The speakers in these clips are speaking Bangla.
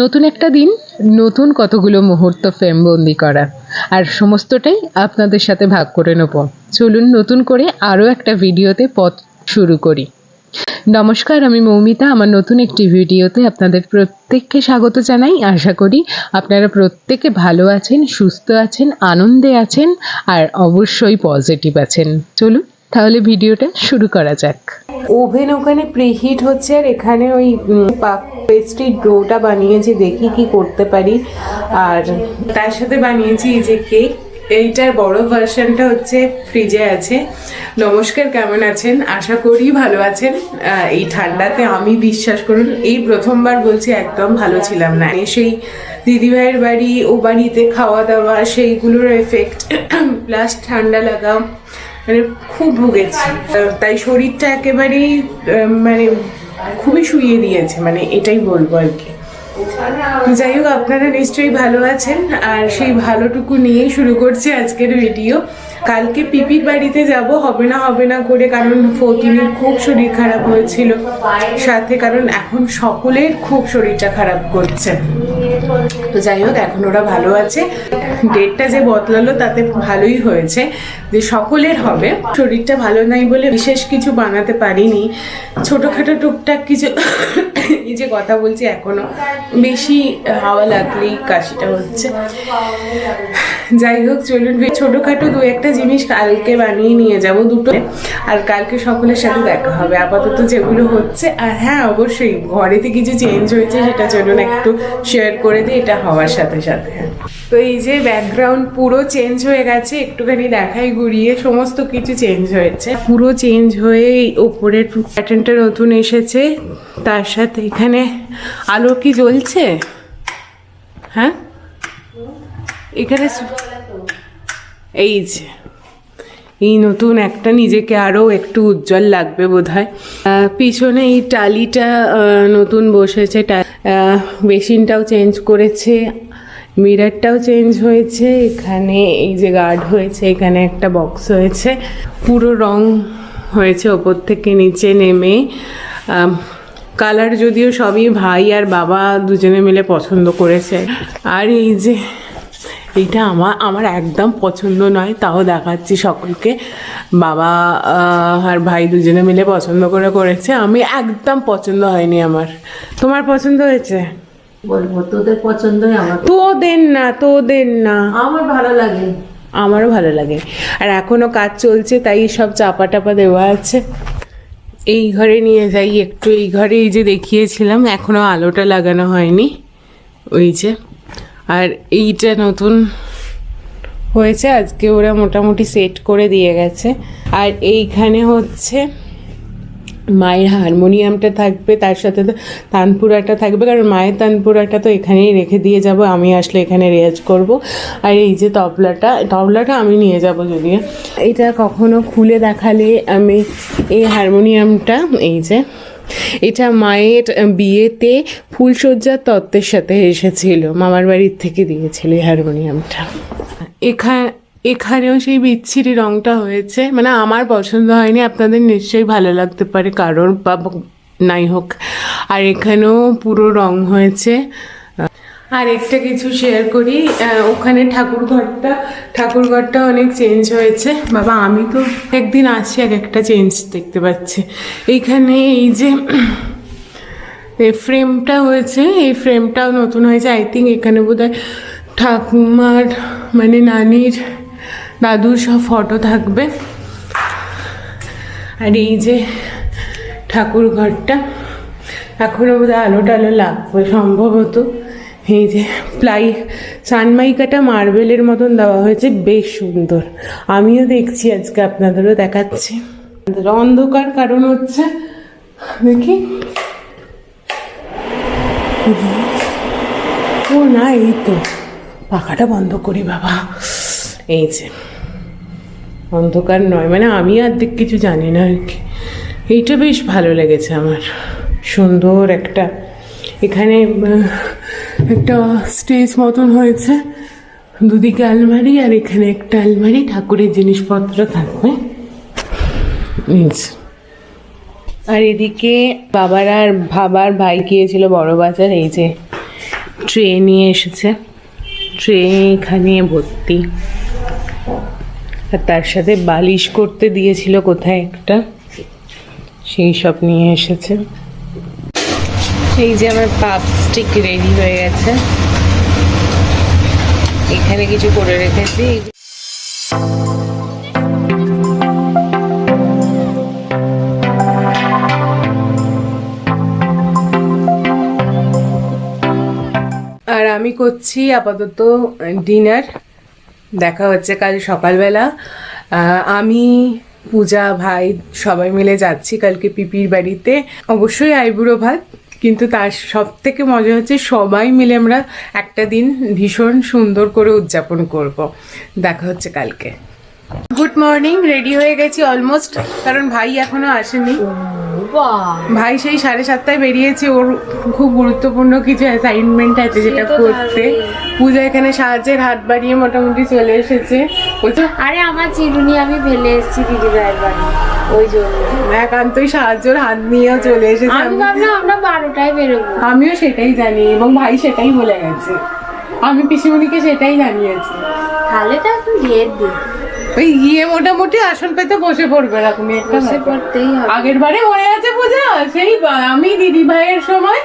নতুন একটা দিন, নতুন কতগুলো মুহূর্ত ফ্রেমবন্দি করার আর সমস্তটাই আপনাদের সাথে ভাগ করে নেব। চলুন নতুন করে আরও একটা ভিডিওতে পথ শুরু করি। নমস্কার, আমি মৌমিতা। আমার নতুন একটি ভিডিওতে আপনাদের প্রত্যেককে স্বাগত জানাই। আশা করি আপনারা প্রত্যেকে ভালো আছেন, সুস্থ আছেন, আনন্দে আছেন, আর অবশ্যই পজিটিভ আছেন। চলুন তাহলে ভিডিওটা শুরু করা যাক। ওভেন ওখানে প্রিহিট হচ্ছে আর এখানে ওই পেস্ট্রি ডোটা বানিয়েছি, দেখি কি করতে পারি। আর তার সাথে বানিয়েছি এই যে কেক এইটার বড় ভার্সনটা হচ্ছে ফ্রিজে আছে। নমস্কার, কেমন আছেন? আশা করি ভালো আছেন। এই ঠান্ডাতে আমি বিশ্বাস করুন, এই প্রথমবার বলছি একদম ভালো ছিলাম না। সেই দিদিভাইয়ের বাড়ি, ও বাড়িতে খাওয়া দাওয়া সেইগুলোর এফেক্ট প্লাস ঠান্ডা লাগা মানে খুব ভুগেছি। তাই শরীরটা একেবারেই মানে খুবই শুইয়ে দিয়েছে মানে এটাই বলব আর কি। যাই হোক, আপনারা নিশ্চয়ই ভালো আছেন, আর সেই ভালোটুকু নিয়েই শুরু করছি আজকের ভিডিও কালকে পিপির বাড়িতে যাব, হবে না হবে না করে, কারণ ফতুনির খুব শরীর খারাপ হয়েছিল। সাথে কারণ এখন সকলের খুব শরীরটা খারাপ করছে। তো যাই হোক, এখন ওরা ভালো আছে। ডেটটা যে বদলালো তাতে ভালোই হয়েছে, যে সকলের হবে। শরীরটা ভালো নাই বলে বিশেষ কিছু বানাতে পারিনি। ছোটোখাটো টুকটাক কিছু এই যে কথা বলছি এখনও, বেশি হাওয়া লাগলেই কাশিটা হচ্ছে। যাই হোক, চলুন ছোটোখাটো দু একটা জিনিস কালকে বানিয়ে নিয়ে যাব দুটো। আর কালকে সকলের সাথে দেখা হবে, আপাতত যেগুলো হচ্ছে। আর হ্যাঁ অবশ্যই ঘরেতে কিছু চেঞ্জ হয়েছে সেটা চলুন একটু শেয়ার করে দিই, এটা হওয়ার সাথে সাথে। তো এই যে ব্যাকগ্রাউন্ড পুরো চেঞ্জ হয়ে গেছে, একটুখানি দেখাই ঘুরিয়ে, সমস্ত কিছু চেঞ্জ হয়েছে। পুরো চেঞ্জ হয়ে ওপরের প্যাটার্নটা নতুন এসেছে। তার সাথে এখানে আলো কি জ্বলছে? হ্যাঁ? এখানে এই যে, এই নতুন একটা নিজেকে আরও একটু উজ্জ্বল লাগবে বোধ হয় পিছনে এই টালিটা নতুন বসেছে বেসিনটাও চেঞ্জ করেছে। মিরারটাও চেঞ্জ হয়েছে, এখানে এই যে গার্ড হয়েছে, এখানে একটা বক্স হয়েছে। পুরো রং হয়েছে ওপর থেকে নিচে নেমে। কালার যদিও সবই ভাই আর বাবা দুজনে মিলে পছন্দ করেছে। আর এই যে, এইটা আমার আমার একদম পছন্দ নয়, তাও দেখাচ্ছি সকলকে। বাবা আর ভাই দুজনে মিলে পছন্দ করে করেছে। আমি একদম পছন্দ হয়নি আমার। তোমার পছন্দ হয়েছে? বলব তোদের পছন্দই আমার। তোদের না তোদের না। আমার ভালো লাগে। আমারও ভালো লাগে। আর এখনও কাজ চলছে তাই সব চাপা টাপা দেওয়া আছে। এই ঘরে নিয়ে যাই একটু এই ঘরে এই যে দেখিয়েছিলাম এখনও আলোটা লাগানো হয়নি। ওই যে আর এইটা নতুন হয়েছে আজকে ওরা মোটামুটি সেট করে দিয়ে গেছে। আর এইখানে হচ্ছে মায়ের হারমোনিয়ামটা থাকবে, তার সাথে তো তানপুরাটা থাকবে, কারণ মায়ের তানপুরাটা তো এখানেই রেখে দিয়ে যাব, আমি আসলে এখানে রেয়াজ করব। আর এই যে তবলাটা তবলাটা আমি নিয়ে যাব যদিও। এটা কখনো খুলে দেখালে আমি এই হারমোনিয়ামটা, এই যে, এটা মায়ের বিয়েতে ফুলসজ্জার তত্ত্বের সাথে এসেছিল, মামার বাড়ির থেকে দিয়েছিল এই হারমোনিয়ামটা। এখানে এখানেও সেই বিচ্ছিরি রংটা হয়েছে। মানে আমার পছন্দ হয়নি, আপনাদের নিশ্চয়ই ভালো লাগতে পারে, কারোর বা নাই হোক। আর এখানেও পুরো রং হয়েছে। আর একটা কিছু শেয়ার করি ওখানে ঠাকুর ঘরটা ঠাকুর ঘরটা অনেক চেঞ্জ হয়েছে। বাবা, আমি তো একদিন আসছি এক একটা চেঞ্জ দেখতে পাচ্ছি। এইখানে এই যে ফ্রেমটা হয়েছে, এই ফ্রেমটাও নতুন হয়েছে। আই থিঙ্ক এখানে বোধহয় ঠাকুমার মানে নানির দাদুর সব ফটো থাকবে। আর এই যে ঠাকুর ঘরটা এখনও বোধহয় আলো টালো লাগবে সম্ভবত। এই যে প্লাই, সানমাইকাটা মার্বেলের মতন দেওয়া হয়েছে, বেশ সুন্দর। আমিও দেখছি আজকে, আপনাদেরও দেখাচ্ছি। অন্ধকার কারণ হচ্ছে, দেখি। ও না, এই তো, পাখাটা বন্ধ করি বাবা। এই যে। অন্ধকার নয়। মানে আমি অর্ধেক কিছু জানি না আর কি। এইটা বেশ ভালো লেগেছে আমার। সুন্দর একটা, এখানে একটা স্টেজ মতন হয়েছে। দুদিকে আলমারি আর এখানে একটা আলমারি। ঠাকুরের জিনিসপত্র থাকবে। আর এদিকে বাবার আর ভাবার ভাই গিয়েছিল বড় বাজার। এই যে, ট্রে নিয়ে এসেছে। ট্রে এখানে ভর্তি। আর তার সাথে বালিশ করতে দিয়েছিল কোথায় একটা? সেই সব নিয়ে এসেছে। এই যে আমার পাপ স্টিক রেডি হয়ে গেছে। এখানে কিছু করে রেখেছি। আর আমি করছি আপাতত ডিনার দেখা হচ্ছে কাল সকালবেলা। আমি, পূজা, ভাই সবাই মিলে যাচ্ছি কালকে পিপির বাড়িতে। অবশ্যই আইবুড়ো ভাত, কিন্তু তার সব থেকে মজা হচ্ছে সবাই মিলে আমরা একটা দিন ভীষণ সুন্দর করে উদযাপন করব। দেখা হচ্ছে কালকে। গুড মর্নিং রেডি হয়ে গেছি অলমোস্ট কারণ ভাই এখনও আসেনি। ভাই সেই সাড়ে সাতটায় বেরিয়েছে ওর খুব গুরুত্বপূর্ণ কিছু অ্যাসাইনমেন্ট আছে যেটা করতে। পূজা এখানে সাহায্যের হাত বাড়িয়ে মোটামুটি চলে এসেছে। আরে আমার চিরুনি আমি ফেলে এসেছি দিদি ভাইয়ের বাড়ি। ওই জন্য। একান্তই সাহায্যের হাত নিয়েও চলে এসেছে। আমি ভাবলাম আমরা বারোটায় বেরোবো। আমিও সেটাই জানি এবং ভাই সেটাই বলে গেছে। আমি পিসিমণিকে সেটাই জানিয়েছি। তাহলে তো এখন ঢের দিই ওই গিয়ে মোটামুটি আসন পেতে বসে পড়বে এরকমই একটা বসে। পড়তেই হবে। আগের বারে মনে আছে পূজা সেই আমি দিদি ভাইয়ের সময়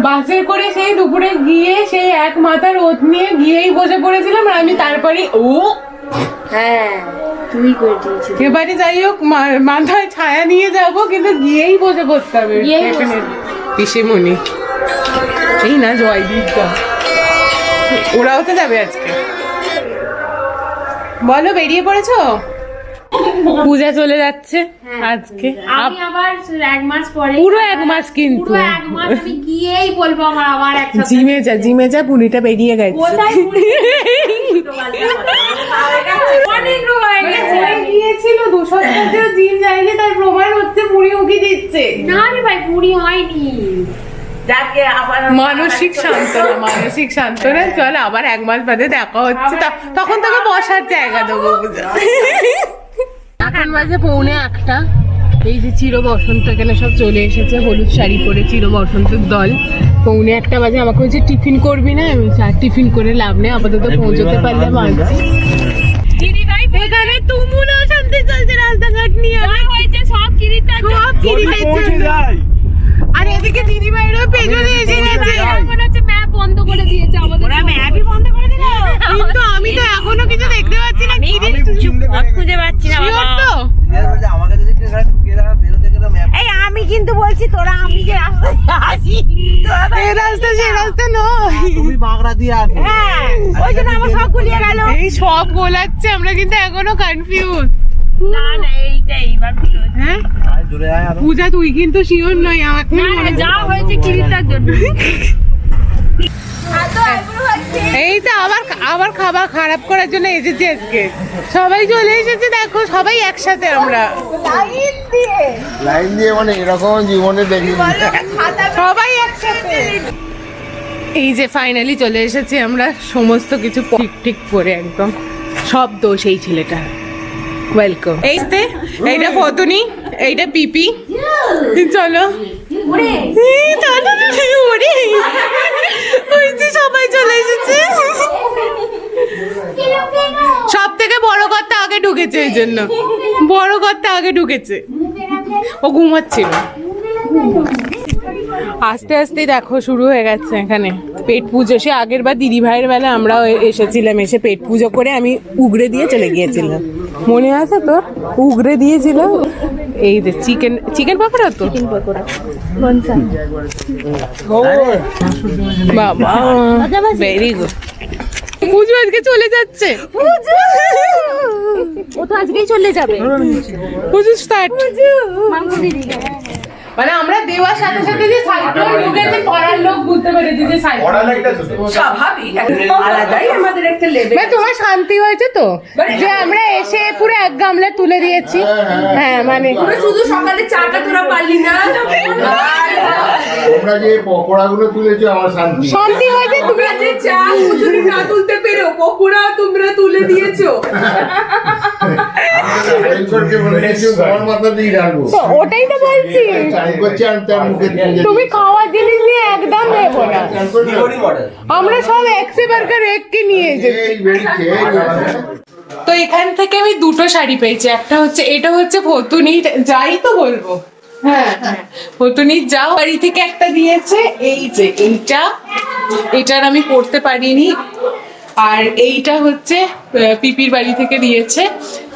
বাসে করে সেই দুপুরে গিয়ে সেই এক মাথা রোদ নিয়ে গিয়েই বসে পড়েছিলাম আর আমি তারপরে ও। হ্যাঁ তুই করে দিয়েছিস এবারে যাই হোক মা- মাথায় ছায়া নিয়ে যাব কিন্তু গিয়েই বসে পড়তে হবে। পিসিমণি। এই না জয়দীপটা ওরাও তো যাবে আজকে। বলো বেরিয়ে পড়েছো? পূজা চলে যাচ্ছে আজকে। আমি আবার এক মাস পরে পুরো এক মাস কিন্তু। পুরো এক মাস আমি গিয়েই বলব আমার আবার একসাথে জিমে যা জিমে যা পুনিটা বেরিয়ে গেছে। কোথায় অনেক রোগ হয়ে গেছে। গিয়েছিল দু সপ্তাহ জিম যায়নি তার প্রমাণ হচ্ছে মুড়ি উকি দিচ্ছে। না রে ভাই পুরি হয়নি। মানসিক সান্ত্বনা মানসিক সান্ত্বনা চল আবার এক মাস বাদে দেখা হচ্ছে। তখন তোকে বসার জায়গা দেবো এখন বাজে পৌনে একটা এই যে চির বসন্ত এখানে সব চলে এসেছে। হলুদ শাড়ি পরে চির বসন্তের দল। পৌনে একটা বাজে। আমাকে বলছে টিফিন করবি না? আমি আর টিফিন করে লাভ নেই। আপাতত পৌঁছতে পারলে মানছি। এখানে তুমুল অশান্তি চলছে রাস্তাঘাট নিয়ে। হয়েছে সব কিরিটা সব কিরিটের জন্য। আর এদিকে দিদি ভাইয়েরও পেছনে এসে গেছে মনে হচ্ছে ম্যাপ বন্ধ করে দিয়েছে আমাদের ওরা ম্যাপই বন্ধ করে দিল। কিন্তু আমি তো এখনও কিছু দেখতে পাচ্ছি না কি পথ খুঁজে পাচ্ছি না আমাকে যদি ঢুকিয়ে বেরোতে গেলে map এই আমি কিন্তু বলছি তোরা আমি যে রাস্তায় আসি এই রাস্তা সে রাস্তা নয়। তুমি বাগড়া দিয়ে আসো। হ্যাঁ ওই জন্য আমার সব গুলিয়ে গেল। এই সব গোলাচ্ছে আমরা কিন্তু এখনও কনফিউজ না না এইটা এইবার ভুল হয়েছে। হ্যাঁ। পূজা তুই কিন্তু শিওর নয় আমাকে না না যা হয়েছে কিরিটার জন্য। এই তো আবার আবার খাবার খারাপ করার জন্য এসেছি আজকে। সবাই চলে এসেছে দেখো সবাই একসাথে আমরা। লাইন দিয়ে মানে এরকম জীবনে দেখিনি। সবাই একসাথে। এই যে ফাইনালি চলে এসেছি আমরা সমস্ত কিছু ঠিক ঠিক করে একদম। সব দোষ এই ছেলেটা। ওয়েলকাম এই তে এইটা ফতনি এইটা পিপি। চলো। চলো, ওরে। ওই সবাই চলে এসেছে সব থেকে বড় কথা আগে ঢুকেছে এই জন্য। বড় কথা আগে ঢুকেছে। ও ঘুমাচ্ছিল। আস্তে আস্তে দেখো, শুরু হয়ে গেছে এখানে। পেট পুজো, সে আগের বার দিদি ভাইয়ের বেলা আমরাও এসেছিলাম, এসে পেট পুজো করে আমি উগড়ে দিয়ে চলে গিয়েছিলাম। মনে আছে তোর? উগড়ে দিয়েছিল। এই যে চিকেন চিকেন পকোড়া তো? বাবা ভেরি গুড পুজো আজকে চলে যাচ্ছে। ও তো আজকেই চলে যাবে। পুজো স্টার্ট মানে আমরা দেওয়ার সাথে সাথে যে সাইকেল ঢুকেছে পাড়ার লোক বুঝতে পেরেছে যে সাইকেল ভাই তোমার শান্তি হয়েছে তো? যে আমরা এসে পুরো এক গামলা তুলে দিয়েছি। হ্যাঁ মানে শুধু সকালে চাটা তোরা পারলি না। তোমরা যে পকোড়াগুলো তুলেছো আমার শান্তি। শান্তি হয়েছে তুমি? যে চা না তুলতে পেরেও পকোড়া তোমরা তুলে দিয়েছ। ওটাই তো বলছি। তুমি খাওয়ার জিনিস নিয়ে একদম নেব না। আমরা সব একসে বার্গার এককে নিয়ে এসেছি। তো এখান থেকে আমি দুটো শাড়ি পেয়েছি। একটা হচ্ছে এটা হচ্ছে ভতুনি যাই তো বলব। হ্যাঁ হ্যাঁ। ভতুনির যাও বাড়ি থেকে একটা দিয়েছে। এই যে এইটা এটার আমি পরতে পারিনি। আর এইটা হচ্ছে পিপির বাড়ি থেকে দিয়েছে।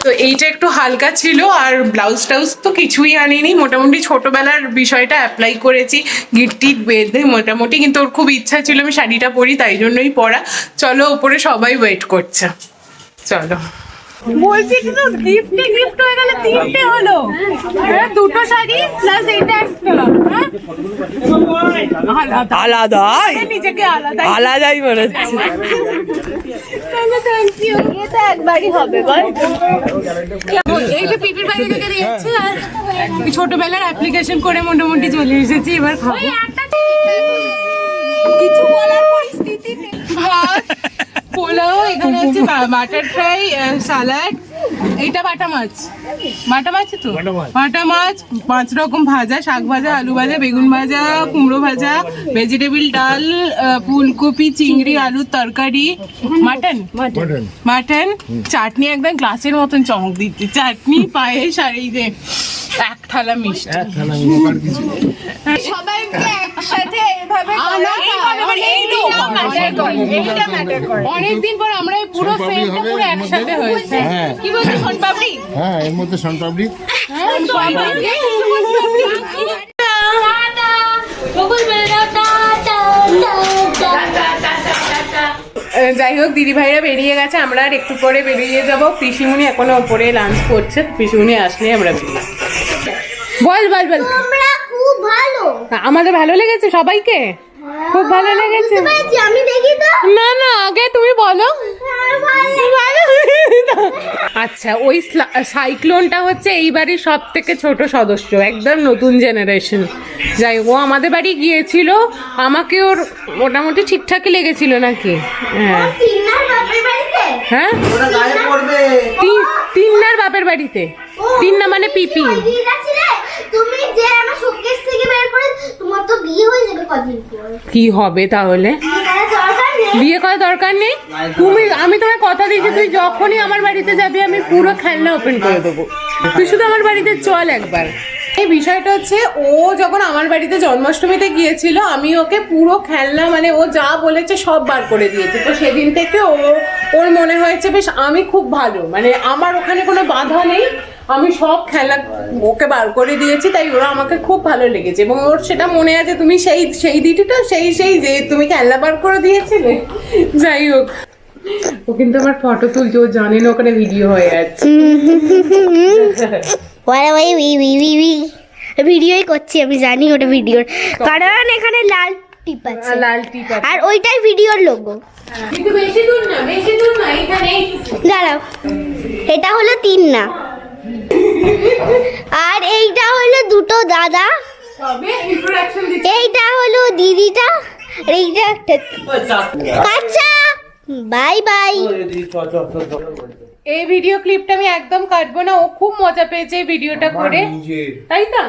তো এইটা একটু হালকা ছিল আর ব্লাউজ টাউজ তো কিছুই আনিনি। মোটামুটি ছোটোবেলার বিষয়টা অ্যাপ্লাই করেছি, গিটটি বেঁধে মোটামুটি, কিন্তু ওর খুব ইচ্ছা ছিল আমি শাড়িটা পরি, তাই জন্যই পরা। চলো, ওপরে সবাই ওয়েট করছে। চলো। বলছি কিন্তু গিফটে গিফট হয়ে গেল তিনটে হলো। হ্যাঁ দুটো শাড়ি প্লাস এইটা একটা? আলাদা আলাদা নিজেকে আলাদা আলাদাই মনে হচ্ছে। ছোটবেলার অ্যাপ্লিকেশন করে মোটামুটি চলে এসেছি এবার খাব। কিছু বলার পরিস্থিতি ভাত পোলাও এখানে হচ্ছে বাটার ফ্রাই সালাড। এইটা বাটা মাছ। বাটা মাছ তো? বাটা মাছ। পাঁচ রকম ভাজা শাক ভাজা আলু ভাজা বেগুন ভাজা কুমড়ো ভাজা ভেজিটেবিল ডাল ফুলকপি চিংড়ি আলুর তরকারি মাটন? মাটন। চাটনি একদম গ্লাসের মতন চমক দিচ্ছে। চাটনি পায়েস আর এই যে এক থালা মিষ্টি। সবাইকে একসাথে এভাবে অনেকদিন পর আমরা এই পুরো ফ্রেমটা পুরো একসাথে হয়েছে। হ্যাঁ। কি বলছিস শোন হ্যাঁ এর মধ্যে সনপাবলিক বকুল বেড়ে দাও টা টা টা টা আহ, যাই হোক দিদি ভাইরা বেরিয়ে গেছে। আমরা আর একটু পরে বেরিয়ে যাব। পিসিমুনি এখনও উপরে লাঞ্চ করছে। পিসিমুনি আসলে আমরা বেরিয়ে বল বল বল। খুব ভালো। আমাদের ভালো লেগেছে সবাইকে? খুব ভালো লেগেছে। আমি দেখি তো। না না আগে তুমি বলো। আচ্ছা ওই সাইক্লোনটা হচ্ছে এই বাড়ির সব থেকে ছোট সদস্য একদম নতুন জেনারেশন যাই হোক, ও আমাদের বাড়ি গিয়েছিল আমাকে ওর মোটামুটি ঠিকঠাকই লেগেছিল নাকি? হ্যাঁ। তিন্নার বাপের বাড়িতে? হ্যাঁ? তিন্নার বাপের বাড়িতে? তিন্না মানে পিপি ওই দিদিটা ছিলে, তুমি যে আমার শোকেস থেকে বের করে তোমার তো বিয়ে হয়ে যাবে কদিন পর। কি হবে তাহলে? বিয়ে করার দরকার নেই। তুমি আমি তোমায় কথা দিয়েছি তুই যখনই আমার বাড়িতে যাবি আমি পুরো খেলনা ওপেন করে দেবো। তুই শুধু আমার বাড়িতে চল একবার। এই বিষয়টা হচ্ছে ও যখন আমার বাড়িতে জন্মাষ্টমীতে গিয়েছিল আমি ওকে পুরো খেলনা মানে ও যা বলেছে সব বার করে দিয়েছে। তো সেদিন থেকে ও ওর মনে হয়েছে বেশ আমি খুব ভালো। মানে আমার ওখানে কোনো বাধা নেই। আমি সব খেলা ওকে বার করে দিয়েছি তাই ওরা আমাকে খুব ভালো লেগেছে এবং ওর সেটা মনে আছে তুমি সেই সেই দিদিটা সেই সেই যে তুমি খেলনা বার করে দিয়েছিলে। যাই হোক ও কিন্তু আমার ফটো তুলছে ও জানে না ওখানে ভিডিও হয়ে উই ভিডিওই করছি আমি জানি ওটা ভিডিও কারণ এখানে লাল টিপ আছে। আর লাল টিপ আছে। আর ওইটাই ভিডিওর লোগো কিন্তু বেশি দূর না বেশি দূর না এখানে দাঁড়াও এটা হলো তিন না। আর এইটা হলো দুটো দাদা। এইটা হলো দিদিটা এইটা একটা আচ্ছা বাই বাই। এই ভিডিও ক্লিপটা আমি একদম কাটবো না ও খুব মজা পেয়েছে এই ভিডিওটা করে। তাই তো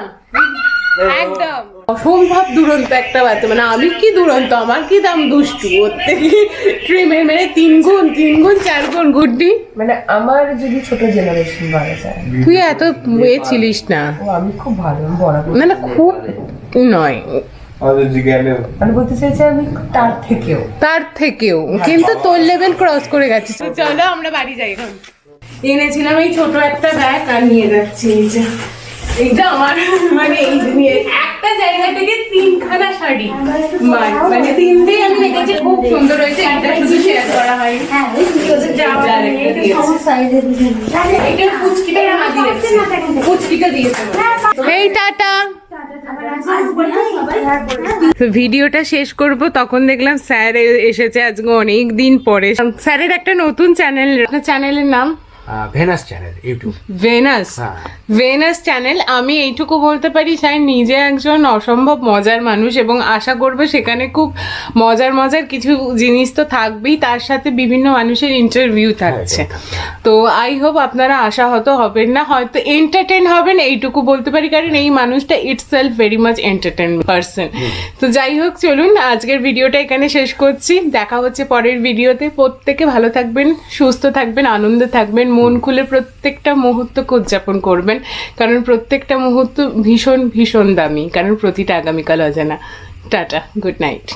একদম। অসম্ভব দুরন্ত একটা বাচ্চা। মানে আমি কি দুরন্ত? আমার কি দাম দুষ্টু? ওর থেকে মেরে তিন গুণ তিন গুণ চার গুণ গুড্ডি। মানে আমার যদি ছোট জেনারেশন যায় তুই এত এ ছিলিস না। আমি খুব ভালো না না খুব নয়। মানে বলতে চাইছি আমি তার থেকেও। তার থেকেও। কিন্তু তোর লেভেল ক্রস করে গেছিস চলো আমরা বাড়ি যাই এখন। এনেছিলাম এই ছোট একটা ব্যাগ আর নিয়ে যাচ্ছি এই যে। এইটা আমার মানে এই একটা জায়গা থেকে তিনখানা শাড়ি। মানে তিনটেই আমি দেখেছি খুব সুন্দর হয়েছে একটা শুধু শেয়ার করা হয় এটা পুচকিটা মা দিয়েছে। পুচকিটা দিয়েছে। এই টাটা ভিডিওটা শেষ করব তখন দেখলাম স্যার এসেছে আজকে অনেক দিন পরে। স্যারের একটা নতুন চ্যানেল চ্যানেলের নাম? ভেনাস চ্যানেল ইউটিউব ভেনাস হ্যাঁ। ভেনাস চ্যানেল আমি এইটুকু বলতে পারি স্যার নিজে একজন অসম্ভব মজার মানুষ এবং আশা করব সেখানে খুব মজার মজার কিছু জিনিস তো থাকবেই তার সাথে বিভিন্ন মানুষের ইন্টারভিউ থাকছে। তো আই হোপ আপনারা আশাহত হবেন না হয়তো এন্টারটেন হবেন এইটুকু বলতে পারি কারণ এই মানুষটা it's self very much entertain person তো যাই হোক চলুন আজকের ভিডিওটা এখানে শেষ করছি। দেখা হচ্ছে পরের ভিডিওতে। প্রত্যেকে ভালো থাকবেন সুস্থ থাকবেন আনন্দে থাকবেন মন খুলে প্রত্যেকটা মুহূর্তকে উদযাপন করবেন। কারণ প্রত্যেকটা মুহূর্ত ভীষণ ভীষণ দামি। কারণ প্রতিটা আগামীকাল অজানা। Tata, good night.